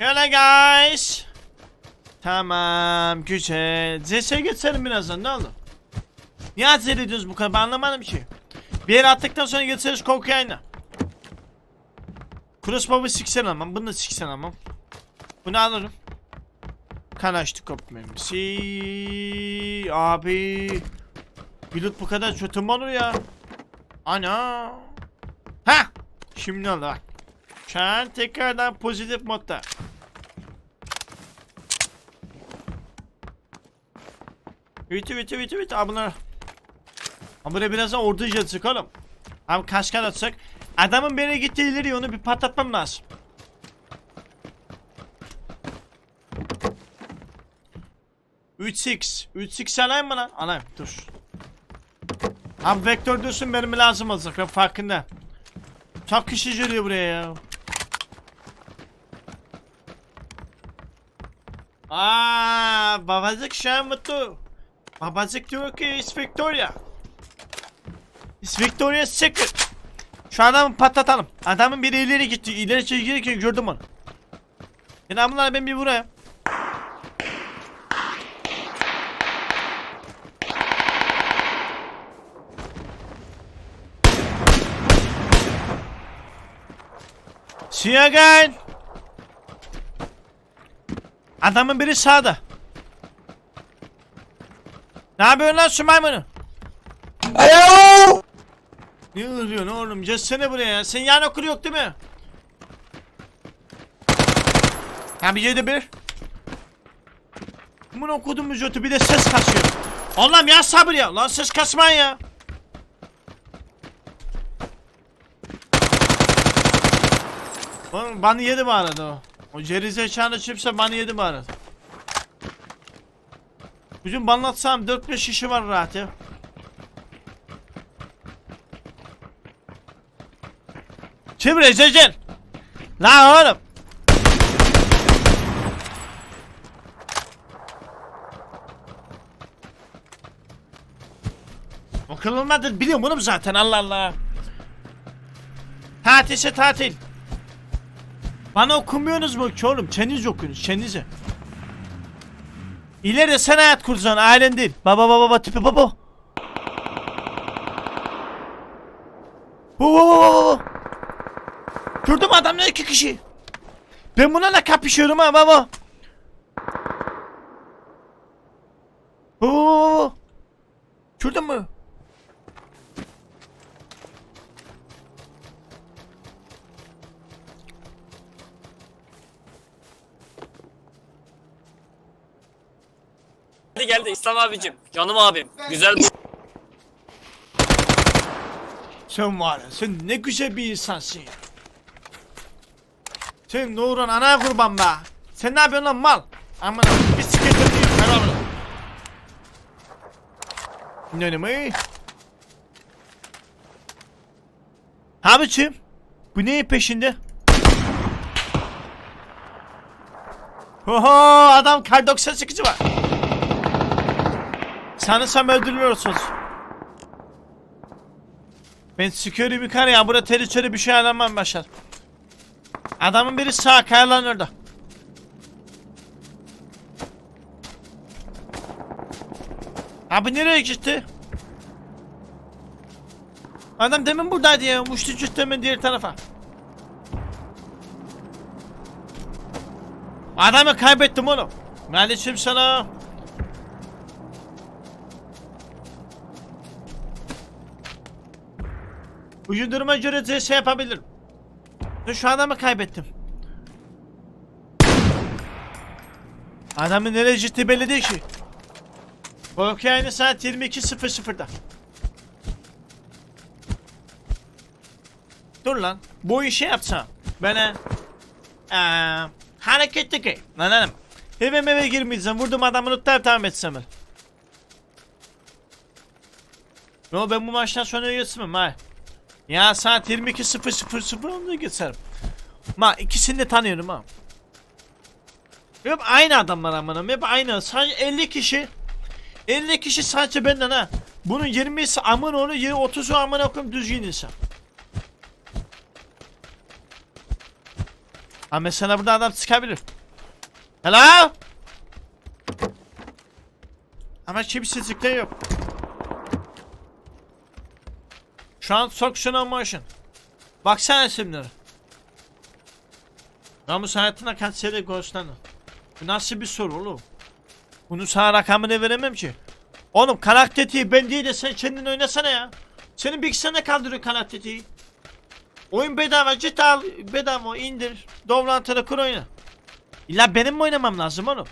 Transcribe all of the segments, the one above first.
Hello guys. Tamam güzel. CS'ye geçelim birazdan ne oldu? Niye acele ediyoruz bu kadar ben anlamadım ki. Bir yere attıktan sonra geçeriz korku yayına. Crossbow'u siksen almam bunu da siksen almam. Bunu alırım. Kan açtı kapı mermisi. Abi. Pilot bu kadar kötü mü olur ya? Ana. Ha. Şimdi oldu bak. Şu an tekrardan pozitif modda. Ütü ütü ütü ütü abla. Ama buraya birazdan orduca çıkalım. Abi kaşkar atsak. Adamın beni gitti ileri onu bir patlatmam lazım. Üç six. Üç six alayım mı lan? Alayım dur. Abi vektör diyorsun benim lazım olacak ben farkında. Çok kişi geliyor buraya ya. Aa, babacık şu an mutlu. Babacık diyor ki it's Victoria. It's Victoria's Secret. Şu adamı patlatalım. Adamın biri ileri gitti. İleri çekilirken gördüm onu. Bunlar ben bir buraya. See you again. Adamın biri sağda. Ne yapıyorsun lan şu maymunu? Alo! Ne oluyor oğlum? Geçsene buraya ya. Senin yan okulu yok değil mi? Ha bir yedi bir. Bunu okudum mu Jotu bir de ses kasıyor. Allah'ım ya sabır ya. Lan ses kasmayın ya. Oğlum bana yedi bu arada o. O gerizekalı çıpsa bana yedi arada. Bugün banlatsam 4-5 kişi var rahat ya. Çevir Cecel. Lan oğlum. Okulunmadır biliyorum oğlum zaten Allah Allah. Tatilse tatil. Bana okumuyorsunuz mu ki oğlum? Çeniz okuyunuz çenizi. İleride sen hayat kuracaksın ailen değil. Baba baba baba tipi baba. Baba baba baba. Gördüm adamlar iki kişi. Ben bunlarla kapışıyorum ha baba. Oo. Gördün mü? Geldi İslam abicim. Canım abim. Güzel Sen var ya sen ne güzel bir insansın ya. Sen Nurhan ana kurban be. Sen ne yapıyorsun lan mal? Aman bisikletle değil. Helal olsun. Ne ne mi? Abicim bu neyin peşinde? Oho adam kar 98'i var. Sanırsam öldürmüyorsunuz. Ben sıkıyorum yukarı ya. Burada tehlikeli bir şey aramam başlar. Adamın biri sağ kayalan orada. Abi nereye gitti? Adam demin buradaydı ya. Uçtu hemen diğer tarafa. Adamı kaybettim oğlum. Maalesef sana. Göre de şey yapabilirim. Şu adamı kaybettim. Adamın nereye ciddi belli değil ki. Korku yayını saat 22.00'da. Dur lan. Bu işi yapsam. Bana eee hareketli ki. Lan hanım. Eve eve girmeyeceğim. Vurdum adamı tutar tamam etsem. ben. Yo ben bu maçtan sonra geçmem ha. Ya saat 22.00 onda geçerim. Ma ikisini de tanıyorum ha. Hep aynı adamlar amınım. Hep aynı. Sadece 50 kişi. 50 kişi sadece benden ha. Bunun 20'si amın onu 30'u amına koyayım düzgün insan. Ha mesela burada adam çıkabilir. Hello? Ama kimsizlikte yok. Şu an Suction Motion. Baksana isimleri. Namus hayatına kaç sene gösterdi. Bu nasıl bir soru oğlum? Bunu sana rakamını veremem ki. Oğlum karakteti ben değil de sen kendin oynasana ya. Senin bilgisayarına kaldırıyor karakteti. Oyun bedava git al bedava indir. Download'ını kur oyna. İlla benim mi oynamam lazım oğlum?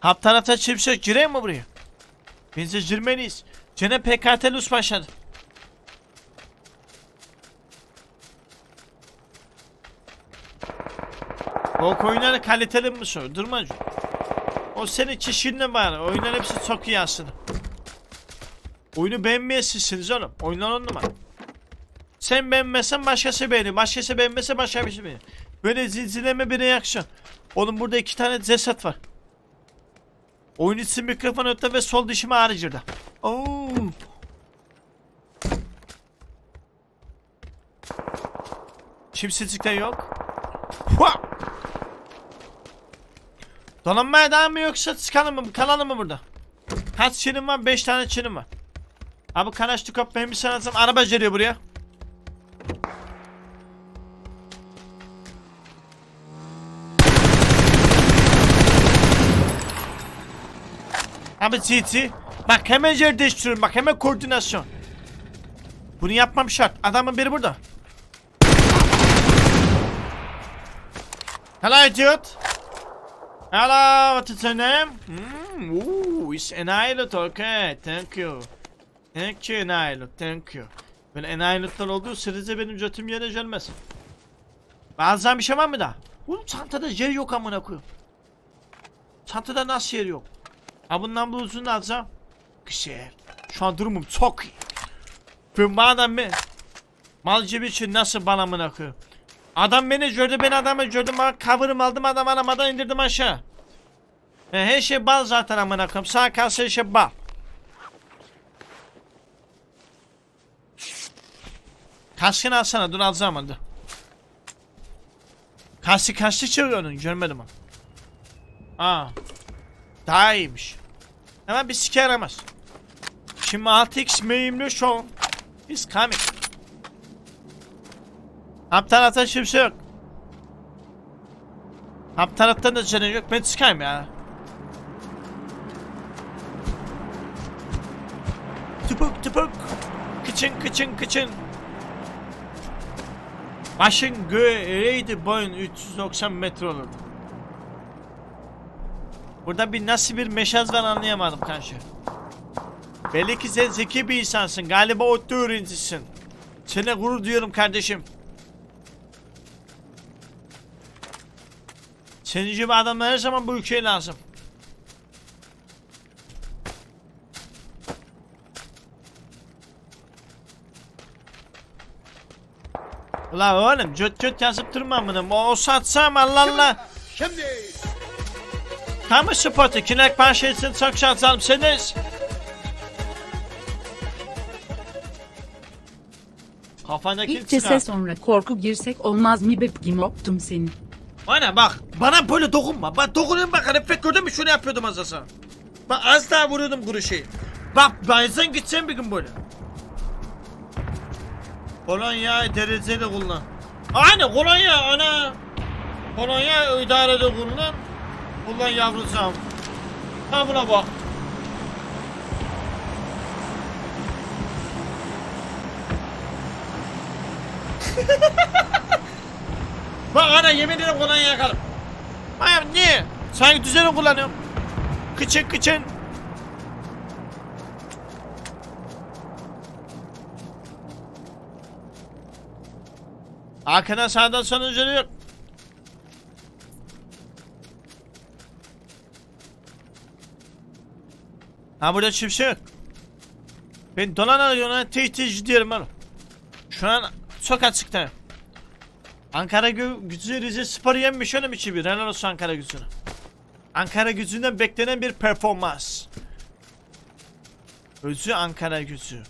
Hap tarafta yok gireyim mi buraya? Biz de girmeliyiz. Gene PKT lus başladı. O oyunları kaliteli mi sor? Durmacı. O senin kişiliğine var. Oyunlar hepsi çok iyi aslında. Oyunu beğenmeyesizsiniz oğlum. Oyunlar on numara. Sen beğenmezsen başkası beğenir. Başkası beğenmezse başka bir şey beğenir. Böyle zilzileme bir reaksiyon. Oğlum burada iki tane ceset var. Oyun için mikrofon ötte ve sol dişime ağrıcırda. Oo. Çipsizlikten yok. Hua! Donanmaya devam mı yoksa çıkalım mı? Kalalım mı burada? Kaç çinim var? 5 tane çinim var. Abi kanaştı kop benim bir sanatım. Araba geliyor buraya. Abi TT. Bak hemen yer değiştiriyorum. Bak hemen koordinasyon. Bunu yapmam şart. Adamın biri burada. Hello idiot. Hello, what is your name? Hmm, ooh, it's Enilot, okay, thank you. Thank you Enilot, thank you. Böyle Enilot'lar olduğu sürece benim götüm yere gelmez. Bazen bir şey var mı da? Oğlum çantada yer yok amına koyayım. Çantada nasıl yer yok? Ha bundan bu uzun alacağım. Güzel. Şu an durumum çok iyi. Ben madem ben mal cebi için nasıl bana amına koyayım? Adam beni gördü ben adamı gördüm bana cover'ım aldım adam aramadan indirdim aşağı. E, her şey bal zaten amına koyayım. Sağ kalsa her şey bal. Kaskını alsana dur alacağım hadi. Kaskı kaçtı çeviriyor görmedim ama. Aa. Daha iyiymiş. Ama bir sike yaramaz. Şimdi 6x mühimli şu. Biz coming. Hap taraftan kimse yok. Hap taraftan da canı yok. Ben çıkayım ya. Tıpık tıpık. Kıçın kıçın kıçın. Başın göğeydi boyun 390 metre olurdu. Burada bir nasıl bir meşaz var anlayamadım kanşı. Belli ki sen zeki bir insansın. Galiba ODTÜ öğrencisin. Sana gurur duyuyorum kardeşim. Senin gibi adamlar her zaman bu ülkeye lazım. Ulan oğlum cöt cöt yazıp durma amınım. O satsam Allah Allah. Şimdi. Kamu spotu kinek parçasını çok şanslı Seniz. Kafandaki İlk cese sonra korku girsek olmaz mı bebkim optum seni. Bana bak bana böyle dokunma. Bak dokunuyorum bak refleks gördün mü şunu yapıyordum az daha. Bak az daha vuruyordum kuru şeyi. Bak bazen gideceğim bir gün böyle. Kolonya dereceli kullan. Aynı kolonya ana. Kolonya idarede kullan. Kullan yavrucağım. Ha buna bak. Bak ana yemin ederim kolonya yakarım. Hayır niye? Sanki düzeni kullanıyorum. Kıçın kıçın. Arkadan sağdan sonucu yok. Ha burada yok. Ben dolana yoluna tehdit diyorum oğlum. Şu an çok açıktayım. Ankara gü gücü Rize Spor'u yenmiş öyle mi bir? Helal olsun Ankara gücüne. Ankara gücünden beklenen bir performans. Özü Ankara gücü.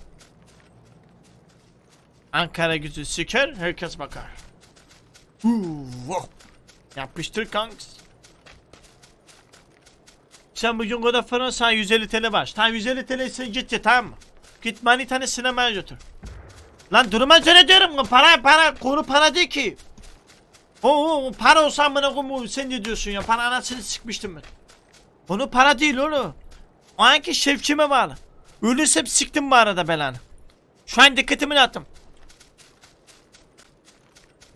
Ankara gücü siker, herkes bakar. Yapıştır kanks. Sen bugün Goda falan sana 150 TL baş. Tamam 150 TL sen git ya tamam mı? Git manitanı sinemaya götür. Lan duruma göre diyorum para para konu para değil ki. Oo para olsa bana komu sen ne diyorsun ya para anasını sıkmıştım ben. Konu para değil oğlum. O anki şevkime bağlı. Ölürsem siktim bu arada belanı. Şu an dikkatimi dağıttım.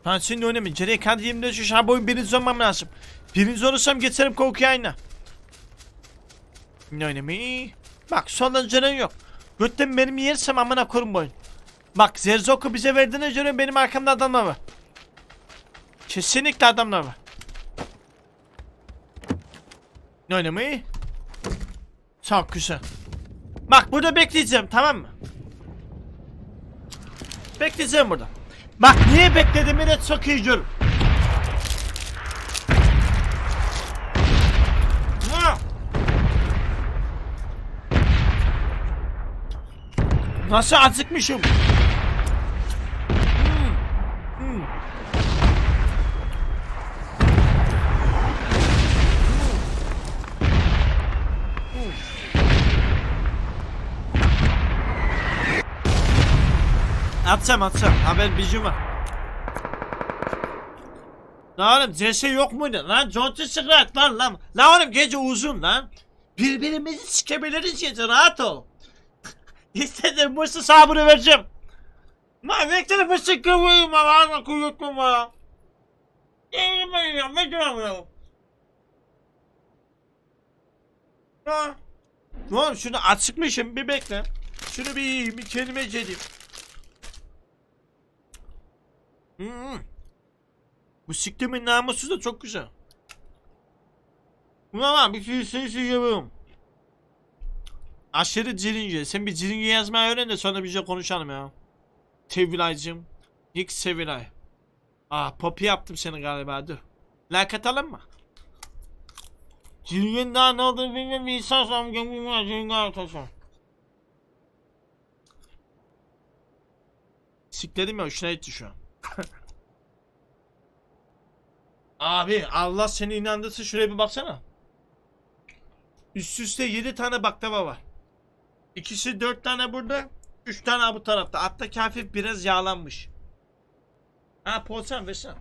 Lan senin önemi. Cereye kendi 24 şu an boyun birinci olmam lazım. Birinci olursam geçerim korku yayına. Ne önemi? Bak soldan canın yok. Götten benim yersem amına korum boyun. Bak Zerzok'u bize verdiğine göre benim arkamda adamlar var. Kesinlikle adamlar var. Ne önemi? Çok güzel. Bak burada bekleyeceğim tamam mı? Bekleyeceğim burada. Bak niye beklediğimi de çok iyi görün. Nasıl acıkmışım? Atacağım atacağım. Haber bizim var. Lan oğlum CS yok muydu? Lan Johnson Scrat lan lan. Lan oğlum gece uzun lan. Birbirimizi sikebiliriz gece rahat ol. İstediğim bu sabrı vereceğim. Ma bekle bu sıkıyorum lan kuyutma ma. Yemin ya ben duramıyorum. Ha. Oğlum şunu açıkmışım bir bekle. Şunu bir yiyeyim bir kendime geleyim. Hmm. Bu siktimin namusu da çok güzel. Ulan lan bir şey seni seviyorum. Aşırı cirince. Sen bir cirince yazmayı öğren de sonra bize konuşalım ya. Sevilay'cım. Nick Sevilay. Ah popi yaptım seni galiba dur. Like atalım mı? Ciringe'nin daha ne olduğunu bilmem bir insan sanırım. Ciringe ciringe. Sikledim ya hoşuna gitti şu an. Abi Allah seni inandırsın şuraya bir baksana. Üst üste 7 tane baklava var. İkisi 4 tane burada. 3 tane bu tarafta. Alttaki hafif biraz yağlanmış. Ha poğaçam versene.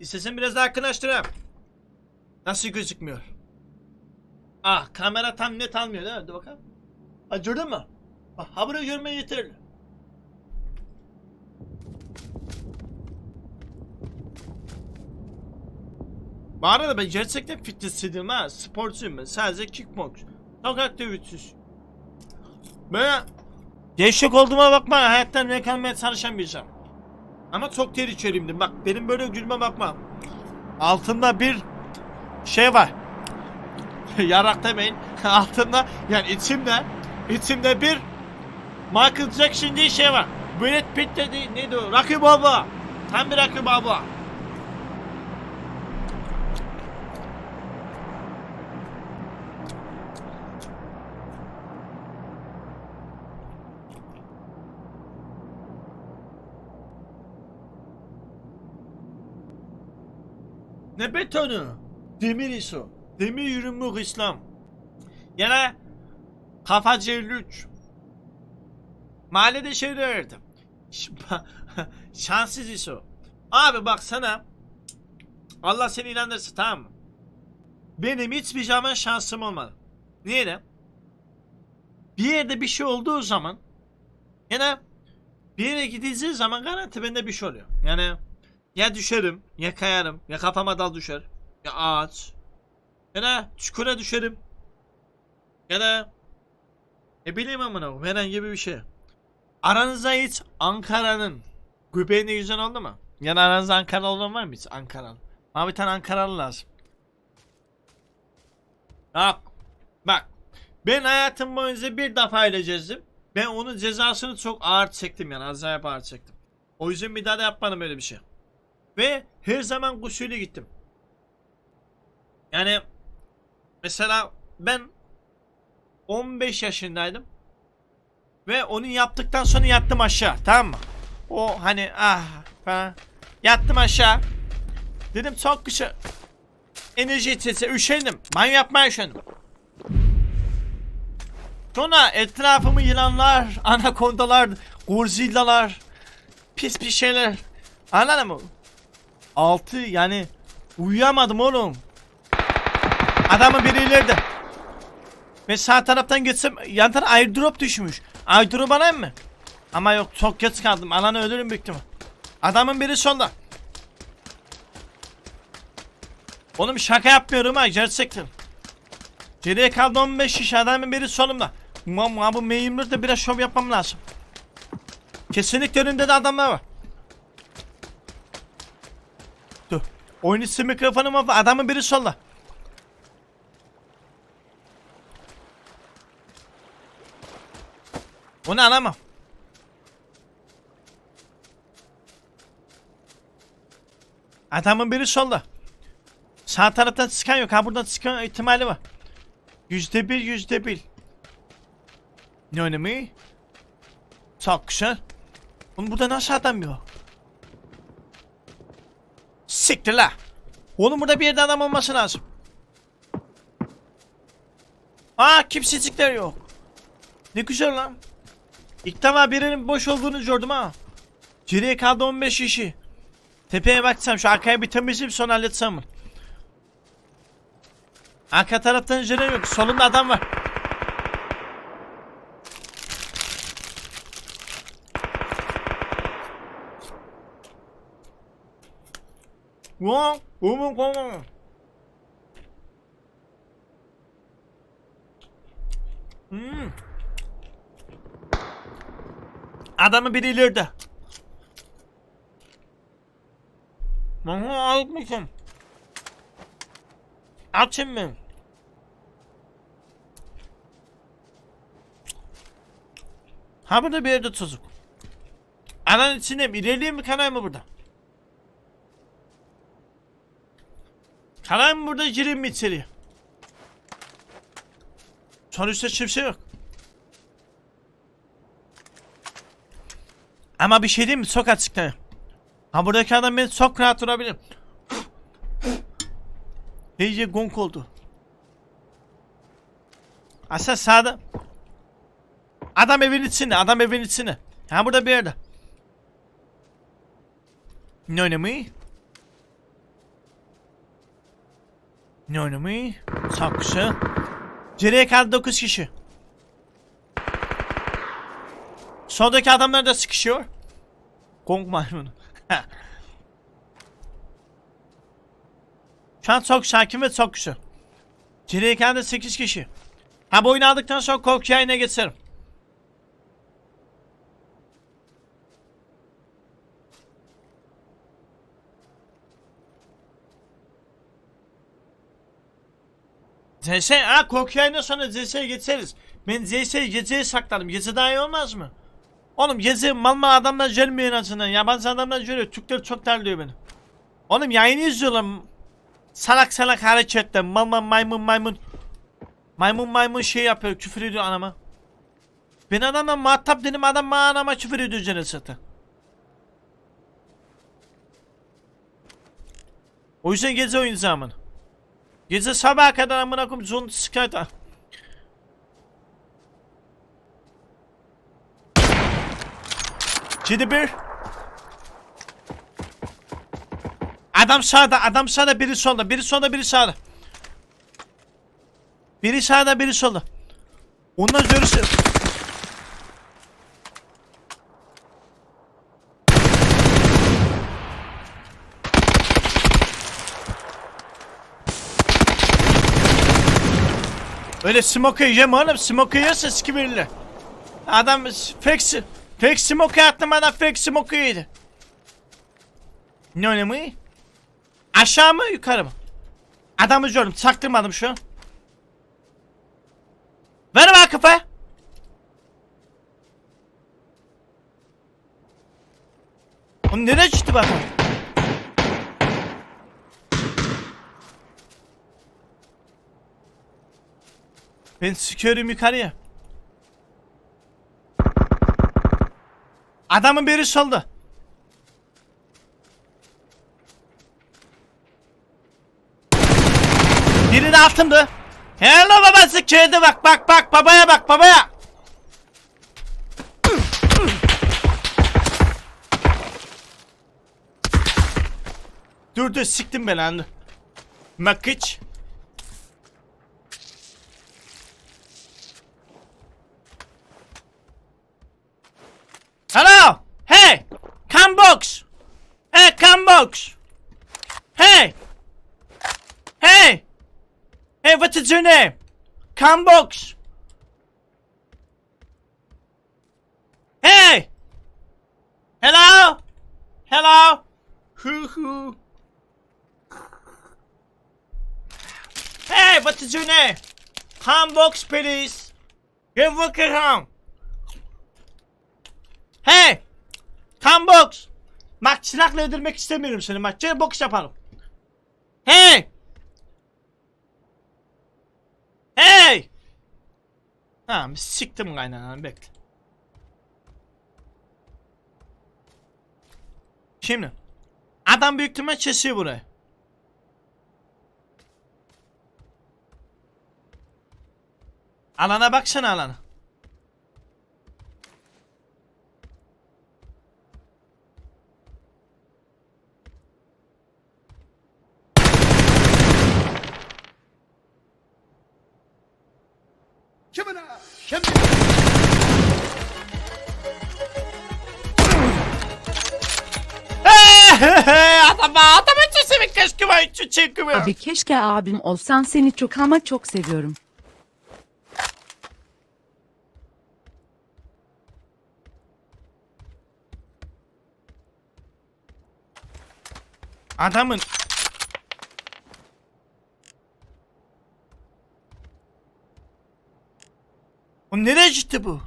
İstesen biraz daha yakınlaştırayım. Nasıl gözükmüyor? Ah kamera tam net almıyor değil mi? Dur bakalım. Ha gördün ha burayı görmeye yeterli. Bu arada ben gerçekten fitnessçiydim ha. Sporcuyum ben. Sadece kickbox. Çok aktivitüs. Ben gevşek olduğuma bakma. Hayattan ne kalmaya çalışan bir. Ama çok tehlikeliyimdir. Bak benim böyle gülme bakma. Altında bir şey var. Yarak demeyin. Altında yani içimde içimde bir Michael Jackson diye şey var. Brad Pitt dedi neydi o? Rocky Balboa. Tam bir Rocky Balboa. Ne betonu? Demir iso. Demir yürümlük İslam. Yine kafacı 53. Mahallede şey derdim. Şanssız iso. Abi bak sana Allah seni inandırsın tamam mı? Benim hiçbir zaman şansım olmadı. Niye de? Bir yerde bir şey olduğu zaman yine bir yere gidildiği zaman garanti bende bir şey oluyor. Yani ya düşerim, ya kayarım, ya kafama dal düşer, ya ağaç, ya da çukura düşerim, ya da ne bileyim amına herhangi bir şey. Aranızda hiç Ankara'nın göbeğine yüzen oldu mu? Yani aranızda Ankara olan var mı hiç Ankara'nın? Bana bir tane Ankaralı lazım. Bak, bak. Ben hayatım boyunca bir defa ile gezdim. Ben onun cezasını çok ağır çektim yani acayip ağır çektim. O yüzden bir daha da yapmadım öyle bir şey. Ve her zaman gusüyle gittim. Yani mesela ben 15 yaşındaydım. Ve onu yaptıktan sonra yattım aşağı tamam mı? O hani ah falan. Yattım aşağı. Dedim çok kısa. Enerji içesi üşendim. Banyo yapmaya üşendim. Sonra etrafımı yılanlar, anakondalar, gorzillalar, pis pis şeyler. Anladın mı? Altı yani uyuyamadım oğlum. Adamın biri ileride. Ve sağ taraftan geçsem yan taraf airdrop düşmüş. Airdrop alayım mı? Ama yok çok geç kaldım. Alanı ölürüm büyük ihtimal. Adamın biri solda. Oğlum şaka yapmıyorum ha gerçekten. Geriye kaldı 15 şiş adamın biri solumda. Mam bu M24'de biraz şov yapmam lazım. Kesinlikle önünde de adamlar var. İçi mikrofonum var. Adamın biri solda. Onu alamam. Adamın biri solda. Sağ taraftan sıkan yok. Ha buradan sıkan ihtimali var. Yüzde bir, yüzde bir. Ne önemi? Çok güzel. Oğlum burada nasıl adam yok? Siktir la. Oğlum burada bir yerde adam olması lazım. Aa kimsecikler yok. Ne güzel lan. İlk defa birinin boş olduğunu gördüm ha. Geriye kaldı 15 kişi. Tepeye baksam şu arkaya bir temizleyip sonra halletsem mi? Arka taraftan jene yok. Solunda adam var. Wow, wow, wow. Hmm. Adamı biri ileride. Aha almışım. Açın mı? Ha burada bir yerde çocuk. Anan içinde mi? İlerleyeyim mi kanay mı burada? Mı burada gireyim mi içeriye? Sonuçta kimse yok. Ama bir şey diyeyim mi? Çok açıkta. Ha buradaki adam beni çok rahat durabilir. İyice gonk oldu. Aslında sağda. Adam evin içinde, adam evin içinde. Ha burada bir yerde. Ne oynamayı? Ne oynamayı? Güzel. Geriye kaldı 9 kişi. Soldaki adamlar da sıkışıyor. Gong maymunu. Şu an çok sakin ve çok güzel. Geriye kaldı 8 kişi. Ha bu oyunu aldıktan sonra korku yayına geçerim. ZS, ha korku yayına sonra ZS'ye geçeriz. Ben ZS'yi geceye sakladım. Gece daha iyi olmaz mı? Oğlum gece mal mal adamlar gelmiyor en azından. Yabancı adamlar geliyor. Türkler çok terliyor beni. Oğlum yayını izliyorlar. Salak salak hareketler. Mal mal maymun maymun. Maymun maymun şey yapıyor. Küfür ediyor anama. Ben adamla muhatap dedim adam bana anama küfür ediyor cennet satı. O yüzden gece oyun zamanı. Gece sabaha kadar amına koyayım zon sıkıntı. Ciddi bir. Adam sağda, adam sağda, biri solda, biri solda, biri sağda. Biri sağda, biri solda. Ondan görürse... Öyle smoke yiyeceğim oğlum. Smoke yiyorsa sikibirli. Adam fake, fake smoke attım adam fake smoke yedi. Ne önemli? Aşağı mı yukarı mı? Adamı gördüm çaktırmadım şu an. Ver bana kafaya. Oğlum nereye çıktı bakalım? Ben sıkıyorum yukarıya. Adamın biri soldu. Biri de altımdı. Hello babası köyde bak bak bak babaya bak babaya. dur dur siktim belanı. Makıç. Hey! Hey! Hey! Hey, what is your name? Come box! Hey! Hello? Hello? Hoo hoo. Hey, what is your name? Come box, please. You're working home. Hey! Come box! Bak silahla öldürmek istemiyorum seni bak. Gel boks yapalım. Hey! Hey! Ha siktim kaynananı bekle. Şimdi. Adam büyük ihtimal kesiyor burayı. Alana baksana alana. Keşke ben şu çekimi. Abi keşke abim olsan seni çok ama çok seviyorum. Adamın O nereye gitti bu?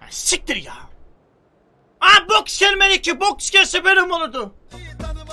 Ha, Siktir ya. Aa boks gelmedi ki boks gelse benim olurdu.